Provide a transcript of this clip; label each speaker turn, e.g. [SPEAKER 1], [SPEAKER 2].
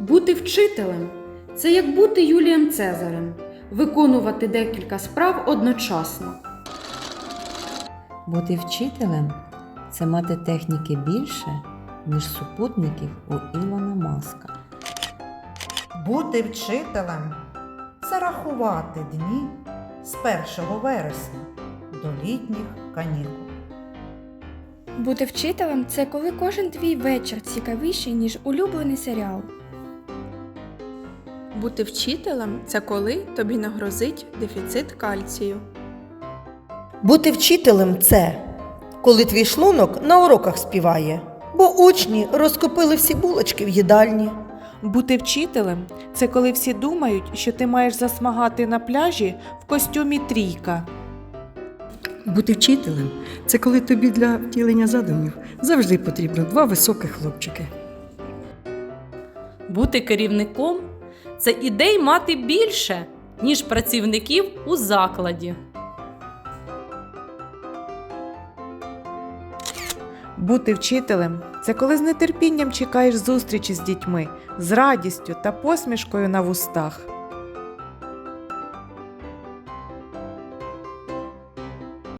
[SPEAKER 1] Бути вчителем це як бути Юлієм Цезарем, виконувати декілька справ одночасно.
[SPEAKER 2] Бути вчителем це мати техніки більше, ніж супутників у Ілона Маска.
[SPEAKER 3] Бути вчителем це рахувати дні з 1 вересня до літніх канікул.
[SPEAKER 4] Бути вчителем це коли кожен твій вечір цікавіший, ніж улюблений серіал.
[SPEAKER 5] Бути вчителем це коли тобі нагрозить дефіцит кальцію.
[SPEAKER 6] Бути вчителем це коли твій шлунок на уроках співає, бо учні розкупили всі булочки в їдальні.
[SPEAKER 7] Бути вчителем це коли всі думають, що ти маєш засмагати на пляжі в костюмі трійка.
[SPEAKER 8] Бути вчителем це коли тобі для втілення задумів завжди потрібно два високих хлопчики.
[SPEAKER 9] Бути керівником це ідей мати більше, ніж працівників у закладі.
[SPEAKER 7] Бути вчителем це коли з нетерпінням чекаєш зустрічі з дітьми, з радістю та посмішкою на вустах.